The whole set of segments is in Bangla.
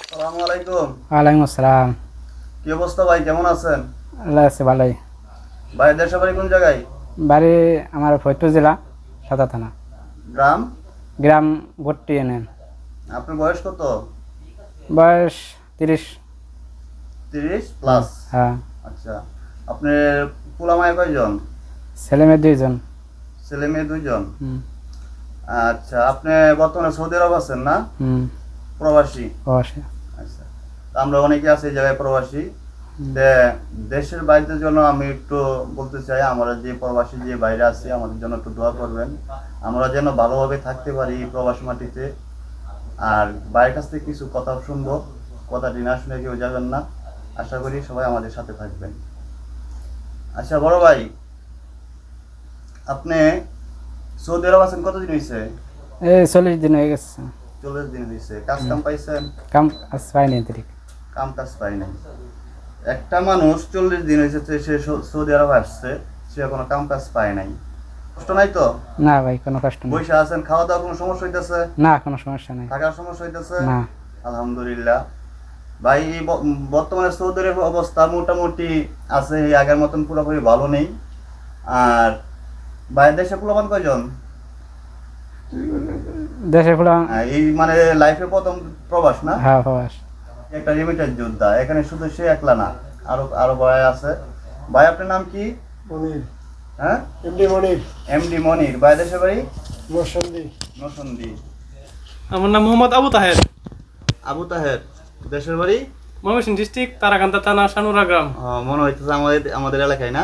আসসালামু আলাইকুম। আসসালাম। কি অবস্থা ভাই? কেমন আছেন? আল্লাহ আছে ভালোই। ভাই দেশের বাড়ি কোন জায়গায়? বাড়ি আমার ফরিদপুর জেলা সাদা থানা। গ্রাম? গ্রাম ভর্তি ইউনিয়ন আপনার বয়স কত? বয়স তিরিশ। তিরিশ প্লাস? হ্যাঁ। আচ্ছা। আপনার পোলামায় কয়জন? ছেলে মেয়ে দুইজন। ছেলে মেয়ে দুইজন আচ্ছা আপনি বর্তমানে সৌদি আরব আছেন না? হুম। প্রবাসী? আচ্ছা তা আমরা অনেকে আছি এই জায়গায় প্রবাসী। দেশের বাইরের জন্য আমি একটু বলতে চাই আমরা যে প্রবাসী যে বাইরে আছি আমাদের জন্য একটু দোয়া করবেন। আমরা যেন ভালোভাবে থাকতে পারি এই প্রবাসী মাটিতে। আর বাইরের কাছ থেকে কিছু কথা শুনব কথাটি না শুনে কেউ যাবেন না। আশা করি সবাই আমাদের সাথে থাকবেন। আচ্ছা বড় ভাই আপনি সৌদি আরব আছেন কতদিন হয়েছে এই চল্লিশ দিন হয়ে গেছে। চল্লিশ দিন হয়েছে কাজ কাম পাইছেন? কাম আজ পাইনি তিরিক কাম কাজ পাই নাই। একটা মানুষ চল্লিশ দিন হয়েছে সে সৌদি আরব আসছে সে কোনো কাম কাজ পায় নাই। কষ্ট নাই তো? না ভাই কোনো কষ্ট নেই। বসে আছেন খাওয়া দাওয়া কোনো সমস্যা হইতেছে? না কোনো সমস্যা নাই। থাকার সমস্যা হইতেছে? না। আলহামদুলিল্লাহ। ভাই বর্তমানে সৌদি আরবের অবস্থা মোটামুটি আছে আগের মতন পুরোপুরি ভালো নেই। আর বাইরের দেশে পোলাপান কয়জন? দেশে ফুলা এই মানে লাইফে প্রথম প্রবাস না? হ্যাঁ প্রবাস। একটা লিমিটেড যোদ্ধা এখানে শুধু সে একলা না আরও আরও ভাই আছে। ভাই আপনার নাম কি? মনির। হ্যাঁ? এমডি মনির। এমডি মনির। ভাই দেশের বাড়ি? মোসন্দি নসন্দি আমার নাম মোহাম্মদ আবু তাহের। আবু তাহের। দেশের বাড়ি? ময়মনসিংহ ডিস্ট্রিক্ট তারাকান্তা থানা সানুরা গ্রাম। মনে হইতেছে আমাদের আমাদের এলাকায় না?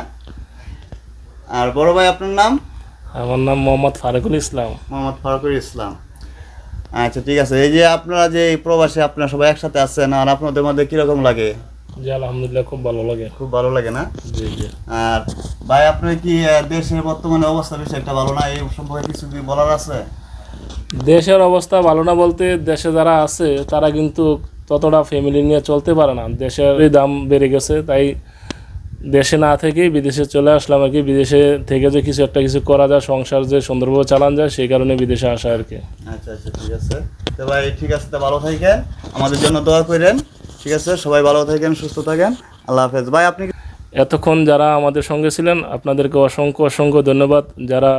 আর বড় ভাই আপনার নাম? আমার নাম মোহাম্মদ ফারুকুল ইসলাম। মোহাম্মদ ফারুকুর ইসলাম। আচ্ছা ঠিক আছে। এই যে আপনারা যে প্রবাসে আপনারা সবাই একসাথে আছেন আর আপনাদের মধ্যে কীরকম লাগে? জি আলহামদুলিল্লাহ খুব ভালো লাগে। খুব ভালো লাগে না? জি জি। আর ভাই আপনার কি দেশের বর্তমানে অবস্থা বেশি একটা ভালো না? এই সম্পর্কে কিছু কি বলার আছে? দেশের অবস্থা ভালো না বলতে দেশে যারা আছে তারা কিন্তু ততটা ফ্যামিলি নিয়ে চলতে পারে না। দেশের দাম বেড়ে গেছে তাই দেশে না থেকেই বিদেশে চলে আসলাম আর কি। বিদেশে থেকে যে কিছু একটা কিছু করা যায় সংসার যে সুন্দরভাবে চালান যায় সেই কারণে বিদেশে আসা আর কি। আচ্ছা আচ্ছা ঠিক আছে। তো ভাই ঠিক আছে তো ভালো থাকেন। আমাদের জন্য দোয়া করেন ঠিক আছে? সবাই ভালো থাকেন সুস্থ থাকেন। আল্লাহ হাফেজ। ভাই আপনি এতক্ষণ যারা আমাদের সঙ্গে ছিলেন আপনাদেরকে অসংখ্য অসংখ্য ধন্যবাদ। যারা